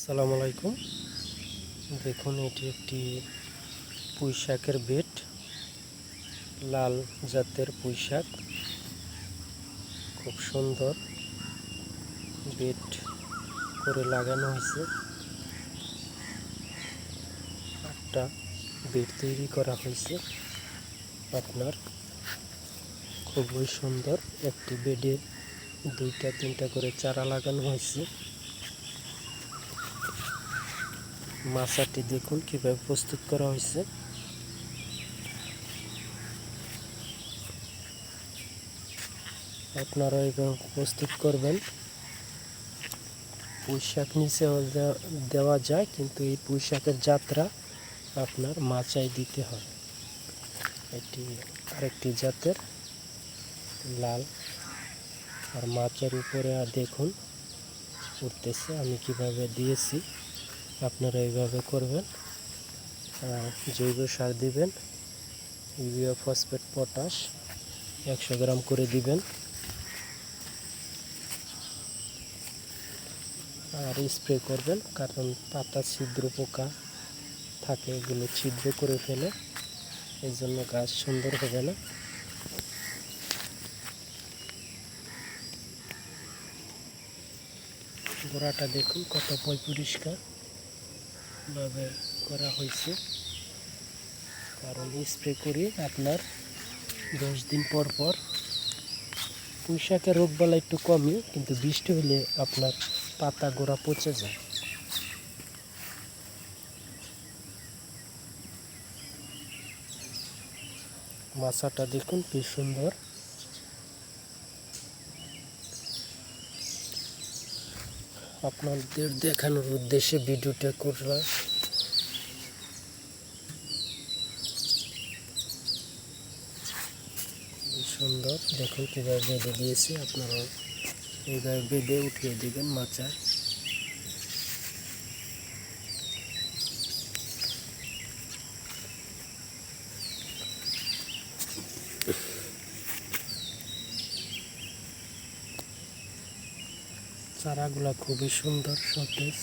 আসসালামু আলাইকুম। দেখুন, এটি একটি পুঁই শাকের বেট। লাল জাতের পুঁই শাক খুব সুন্দর। বেট করে লাগানো হয়েছে একটা বেড তৈরি করা হয়েছে আপনার। খুবই সুন্দর। একটি বেডে দুইটা, তিনটা করে চারা লাগানো হয়েছে। মাছাটি দেখুন, কীভাবে প্রস্তুত করা হয়েছে। আপনারা এইভাবে প্রস্তুত করবেন। পুঁই শাক নিচেও দেওয়া যায়, কিন্তু এই পুঁইশাকের যাত্রা আপনার মাচায় দিতে হয় এটি আরেকটি জাতের লাল। আর মাছের উপরে আর দেখুন উঠতেছে আমি কীভাবে দিয়েছি। আপনারা এইভাবে করবেন। আর জৈব সার দিবেন, ইউরিয়া, ফসফেট, পটাশ একশো গ্রাম করে দিবেন। আর স্প্রে করবেন, কারণ পাতা ছিদ্র পোকা থাকে, এগুলো ছিদ্র করে ফেলে, এই জন্য গাছ সুন্দর হবে না। গোড়াটা দেখুন কত পয় পরিষ্কার। ভাবে করা হয়েছে। কারণ স্প্রে করি আপনার দশ দিন পর পর পুঁইশাকের রোগবালা একটু কমই কিন্তু বৃষ্টি হলে আপনার পাতা গোড়া পচে যায়। মাছাটা দেখুন কি সুন্দর। আপনাদের দেখানোর উদ্দেশ্যে ভিডিওটা করলাম। সুন্দর। দেখুন কীভাবে বেঁধে দিয়েছি। আপনারা এইভাবে বেঁধে উঠিয়ে দিবেন মাচায়। চারাগুলা খুবই সুন্দর সতেজ।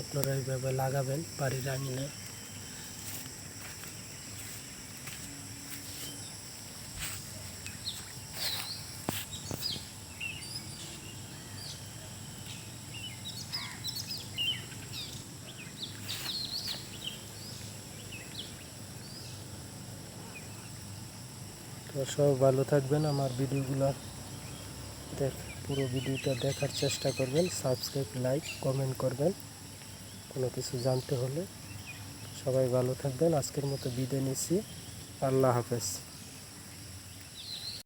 আপনারা এইভাবে লাগাবেন বাড়ির আঙিনে তো সব ভালো থাকবেন। আমার ভিডিওগুলো দেখ, পুরো ভিডিওটা দেখার চেষ্টা করবেন। সাবস্ক্রাইব, লাইক, কমেন্ট করবেন। কোনো কিছু জানতে হলে সবাই ভালো থাকবেন। আজকের মতো বিদায় নিচ্ছি। আল্লাহ হাফেজ।